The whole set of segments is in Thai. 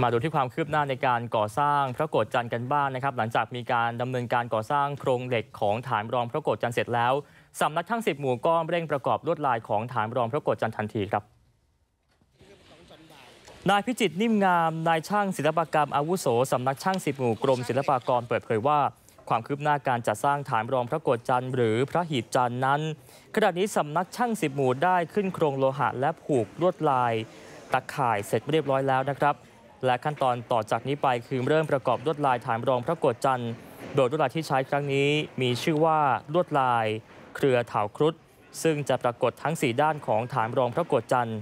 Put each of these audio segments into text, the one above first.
มาดูที่ความคืบหน้าในการก่อสร้างพระโกฏจันทร์กันบ้างนะครับ หลังจากมีการดำเนินการก่อสร้างโครงเหล็กของฐานรองพระโกฏจันทร์เสร็จแล้วสำนักช่างสิบหมู่ก็เร่งประกอบลวดลายของฐานรองพระโกฏจันทร์ทันทีครับนายพิจิตรนิ่มงามนายช่างศิลปกรรมอาวุโสสำนักช่างสิบหมู่กรมศิลปากรเปิดเผยว่า ความคืบหน้าการจัดสร้างฐานรองพระโกฏจันทร์หรือพระหีบจันทร์นั้น ขณะนี้สำนักช่างสิบหมู่ได้ขึ้นโครงโลหะและผูกลวดลายตะข่ายเสร็จเรียบร้อยแล้วนะครับ และขั้นตอนต่อจากนี้ไปคือเริ่มประกอบลวดลายฐานรองพระโกฏจันทร์โดยลวดลายที่ใช้ครั้งนี้มีชื่อว่าลวดลาย เครือเถาครุฑซึ่งจะปรากฏทั้ง 4 ด้านของฐานรองพระโกฏจันทร์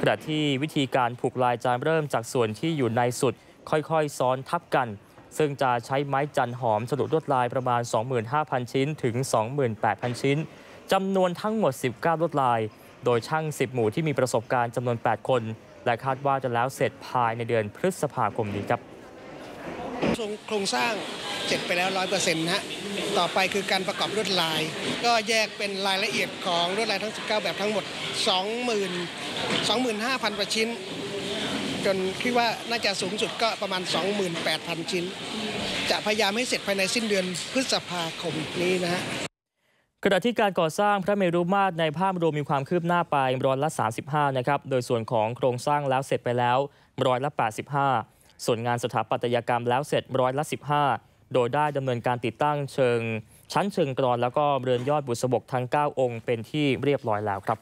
ขณะที่วิธีการผูกลายจะเริ่มจากส่วนที่อยู่ในสุด ค่อยๆ ซ้อนทับกัน ซึ่งจะใช้ไม้จันหอมสรุปลวดลายประมาณ 25,000 ชิ้นถึง 28,000 ชิ้นจำนวนทั้งหมด 19 ลวดลาย โดยช่าง 10 หมู่ที่มีประสบการณ์จำนวน 8 คน และคาดว่าจะแล้วเสร็จภายในเดือนพฤษภาคมนี้ครับโครงสร้างเสร็จไปแล้วร้อยเปอร์เซ็นต์นะฮะต่อไปคือการประกอบลวดลาย ก็แยกเป็นรายละเอียดของลวดลายทั้ง 19 แบบทั้งหมด 20,000 25,000กว่าชิ้น จนคิดว่าน่าจะสูงสุดก็ประมาณ 28,000 ชิ้น จะพยายามให้เสร็จภายในสิ้นเดือนพฤษภาคมนี้นะฮะ ขณะที่การก่อสร้างพระเมรุมาตรในภาพรวมมีความคืบหน้าไปร้อยละ 35 นะครับ โดยส่วนของโครงสร้างแล้วเสร็จไปแล้วร้อยละ 85 ส่วนงานสถาปัตยกรรมแล้วเสร็จร้อยละ 15 โดยได้ดำเนินการติดตั้งเชิง ชั้นเชิงกรอนแล้วก็เรือนยอดบุษบกทั้ง 9 องค์ เป็นที่เรียบร้อยแล้วครับ